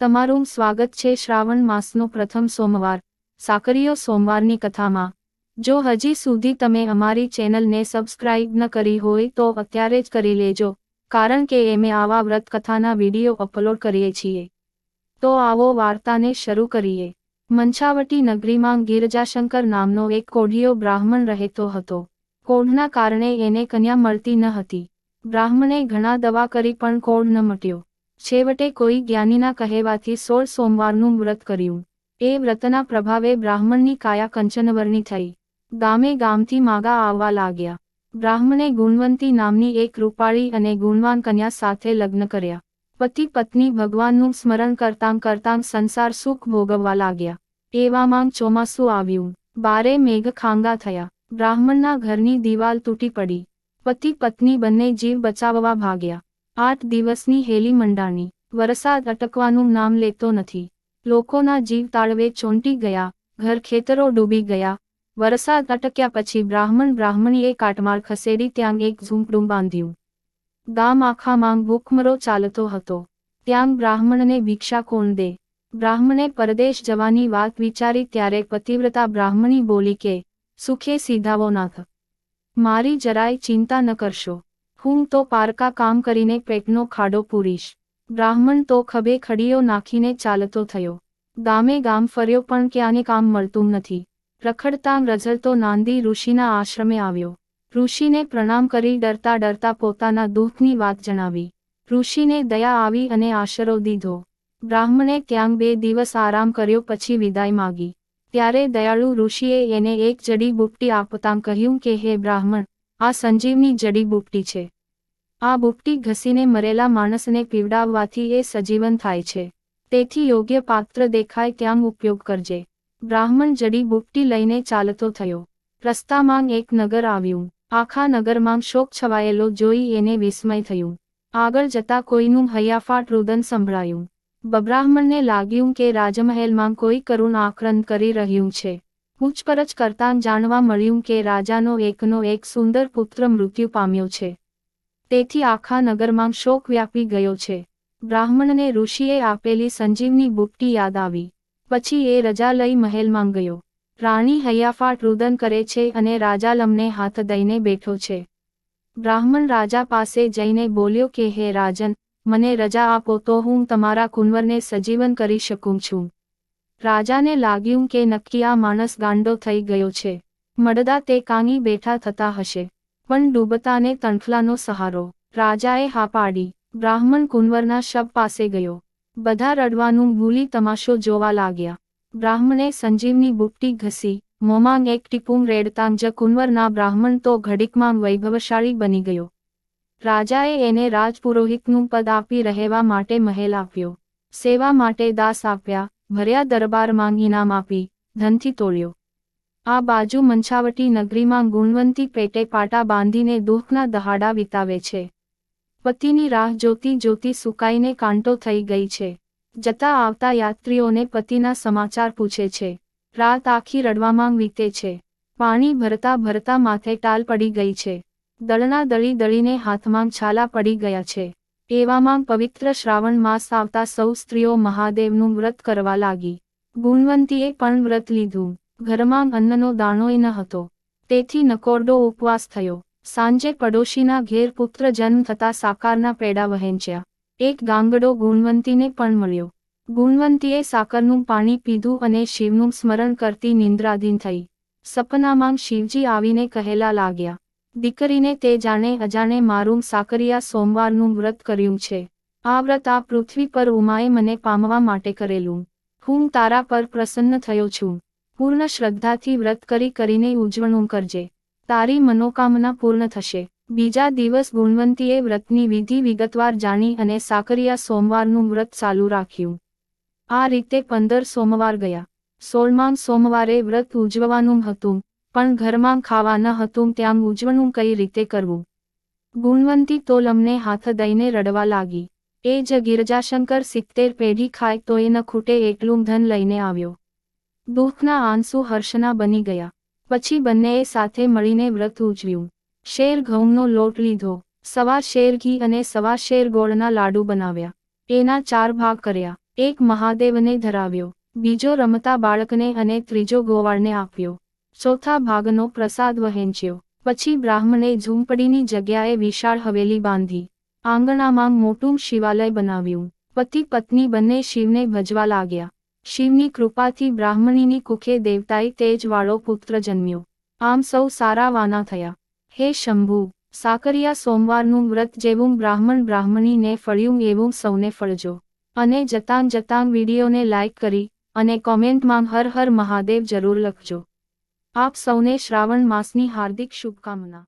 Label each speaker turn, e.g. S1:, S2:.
S1: તમારું સ્વાગત છે શ્રાવણ માસનો પ્રથમ સોમવાર સાકરીયો સોમવારની કથામાં. જો હજી સુધી તમે અમારી ચેનલને સબસ્ક્રાઇબ ન કરી હોય તો અત્યારે જ કરી લેજો, કારણ કે અમે આવા વ્રત કથાના વીડિયો અપલોડ કરીએ છીએ. તો આવો વાર્તાને શરૂ કરીએ. મંછાવટી નગરીમાં ગિરજાશંકર નામનો એક કોઢિયો બ્રાહ્મણ રહેતો હતો. કોઢના કારણે એને કન્યા મળતી ન હતી. બ્રાહ્મણે ઘણા દવા કરી પણ કોઢ ન મટ્યો. છેવટે કોઈ જ્ઞાનીના કહેવાથી સોળ સોમવારનું વ્રત કર્યું. એ વ્રતના પ્રભાવે બ્રાહ્મણની કાયા કંચનવરની થઈ. ગામે ગામથી માગા આવવા લાગ્યા. બ્રાહ્મણે ગુણવંતી નામની એક રૂપાળી અને ગુણવાન કન્યા સાથે લગ્ન કર્યા. પતિ પત્ની ભગવાનનું સ્મરણ કરતાં કરતાં સંસાર સુખ ભોગવવા લાગ્યા. એવામાં ચોમાસું આવ્યું. બારે મેઘ ખાંગા થયા. બ્રાહ્મણના ઘરની દિવાલ તૂટી પડી. પતિ પત્ની બંને જીવ બચાવવા ભાગ્યા. આઠ દિવસની હેલી મંડાણી. વરસાદ અટકવાનું નામ લેતો નથી. લોકોના જીવ તાળવે ચોંટી ગયા, ઘર ખેતરો ડૂબી ગયા. વરસાદ અટક્યા પછી બ્રાહ્મણ બ્રાહ્મણીએ કાટમાળ ખસેડી ત્યાં એક ઝૂંપડું બાંધ્યું. ગામ આખામાં ભૂખમરો ચાલતો હતો. ત્યાં બ્રાહ્મણને ભિક્ષા કોણ દે? બ્રાહ્મણે પરદેશ જવાની વાત વિચારી ત્યારે પતિવ્રતા બ્રાહ્મણી બોલી કે, સુખે સીધાવો નાથ. મારી જરાય ચિંતા ન કરશો. હું તો પારકા કામ કરીને પેટનો ખાડો પૂરીશ. બ્રાહ્મણ તો ખભે ખડીઓ નાખીને ચાલતો થયો. ગામે ગામ ફર્યો પણ ક્યાંને કામ મળતું નથી. રખડતાં રઝળતો નાંદી ઋષિના આશ્રમે આવ્યો. ઋષિને પ્રણામ કરી ડરતા ડરતા પોતાના દુઃખની વાત જણાવી. ઋષિને દયા આવી અને આશરો દીધો. બ્રાહ્મણે ત્યાં બે દિવસ આરામ કર્યો પછી વિદાય માગી. ત્યારે દયાળુ ઋષિએ એને એક જડીબુટ્ટી આપતાં કહ્યું કે, હે બ્રાહ્મણ, આ સંજીવની જડીબુટ્ટી છે. આ બુપટી ઘસીને મરેલા માણસને પીવડાવવાથી એ સજીવન થાય છે. તેથી યોગ્ય પાત્ર દેખાય ત્યાં ઉપયોગ કરજે. બ્રાહ્મણ જડી બુપટી લઈને ચાલતો થયો. રસ્તામાં એક નગર આવ્યું. આખા નગરમાં શોક છવાયેલો જોઈ એને વિસ્મય થયું. આગળ જતા કોઈનું હૈયાફાટ રુદન સંભળાયું. બબ્રાહ્મણને લાગ્યું કે રાજમહેલમાં કોઈ કરુણ આક્રંદ કરી રહ્યું છે. પૂછપરછ કરતાં જાણવા મળ્યું કે રાજાનો એકનો એક સુંદર પુત્ર મૃત્યુ પામ્યો છે. તેથી આખા નગરમાં શોક વ્યાપી ગયો છે. બ્રાહ્મણને ઋષિએ આપેલી સંજીવની બુટ્ટી યાદ આવી. પછી એ રજા લઈ મહેલમાં ગયો રાણી હૈયાફાટ રુદન કરે છે અને રાજા લમને હાથ દઈને બેઠો છે. બ્રાહ્મણ રાજા પાસે જઈને બોલ્યો કે, હે રાજન, મને રજા આપો તો હું તમારા કુંવરને સજીવન કરી શકું છું. રાજાને લાગ્યું કે નક્કી આ માણસ ગાંડો થઈ ગયો છે. મડદા તે કાંગી બેઠા થતા હશે. પણ ડૂબતાને તણખલાનો સહારો. રાજાએ હા પાડી. બ્રાહ્મણ કુંવરના શબ પાસે ગયો. બધા રડવાનું ભૂલી તમાશો જોવા લાગ્યા. બ્રાહ્મણે સંજીવની બુટ્ટી ઘસી. મોમાં એક ટીપું રેડતાં જ કુંવરના બ્રાહ્મણ તો ઘડીકમાં વૈભવશાળી બની ગયો. રાજાએ એને રાજપુરોહિતનું પદ આપી રહેવા માટે મહેલ આપ્યો. સેવા માટે દાસ આપ્યા. ભર્યા દરબારમાં ઇનામ આપી. ધનથી તોડ્યો. આ બાજુ મંછાવટી નગરીમાં ગુણવંતી પેટે પાટા બાંધીને દુઃખના દહાડા વિતાવે છે. પતિની રાહ જોતી જોતી સુકાઈને કાંટો થઈ ગઈ છે. જતા આવતા યાત્રીઓને પતિના સમાચાર પૂછે છે. રાત આખી રડવામાં વીતે છે. પાણી ભરતા ભરતા માથે ટાલ પડી ગઈ છે. દળના દળી દળીને હાથમાં છાલા પડી ગયા છે. એવામાં પવિત્ર શ્રાવણ માસ આવતા સૌ સ્ત્રીઓ મહાદેવનું વ્રત કરવા લાગી. ગુણવંતીએ પણ વ્રત લીધું. ઘરમાં અન્નનો દાણોય ન હતો. તેથી નકોરડો ઉપવાસ થયો. સાંજે પડોશીના ઘેર પુત્ર જન્મ થતા સાકારના પેડા વહેંચ્યા. એક ગાંગડો ગુણવંતીને પણ મળ્યો. ગુણવંતીએ સાકરનું પાણી પીધું અને શિવનું સ્મરણ કરતી નિંદ્રાધીન થઈ. સપનામાં શિવજી આવીને કહેલા લાગ્યા, દીકરીને તે જાણે અજાણે મારું સાકરિયા સોમવારનું વ્રત કર્યું છે. આ વ્રત આ પૃથ્વી પર ઉમાએ મને પામવા માટે કરેલું. હું તારા પર પ્રસન્ન થયો છું. પૂર્ણ શ્રદ્ધાથી વ્રત કરી કરીને ઉજવણું કરજે. તારી મનોકામના પૂર્ણ થશે. બીજા દિવસ ગુણવંતીએ વ્રતની વિધિ વિગતવાર જાણી અને સાકરિયા સોમવારનું વ્રત ચાલુ રાખ્યું. આ રીતે પંદર સોમવાર ગયા. સોળમાં સોમવારે વ્રત ઉજવવાનું હતું, પણ ઘરમાં ખાવા ન હતું ત્યાં ઉજવણું કઈ રીતે કરવું? ગુણવંતી તોલમને હાથ દઈને રડવા લાગી. એ જ ગિરજાશંકર સિત્તેર પેઢી ખાય તો એ ન ખૂટે એટલું ધન લઈને આવ્યો. દુઃખના આંસુ હર્ષના બની ગયા. પછી બંનેએ સાથે મળીને વ્રત ઉજવ્યું. શેર ઘઉંનો લોટ લીધો. સવા શેર ઘી અને સવા શેર ગોળના લાડુ બનાવ્યા. એના ચાર ભાગ કર્યા. એક મહાદેવને ધરાવ્યો. બીજો રમતા બાળકને અને ત્રીજો ગોવાળને આપ્યો. ચોથા ભાગનો પ્રસાદ વહેંચ્યો. પછી બ્રાહ્મણે ઝૂંપડીની જગ્યાએ વિશાળ હવેલી બાંધી. આંગણામાં મોટું શિવાલય બનાવ્યું. પતિ પત્ની બંને શિવને ભજવા લાગ્યા. શિવની કૃપાથી બ્રાહ્મણીની કુખે દેવતાઈ તેજવાળો પુત્ર જન્મ્યો. આમ સૌ સારા વાના થયા. હે શંભુ, સાકરિયા સોમવારનું વ્રત જેવું બ્રાહ્મણ બ્રાહ્મણીને ફળ્યું એવું સૌને ફળજો. અને જતાં જતાં વિડીયોને લાઇક કરી અને કોમેન્ટમાં હર હર મહાદેવ જરૂર લખજો. આપ સૌને શ્રાવણ માસની હાર્દિક શુભકામના.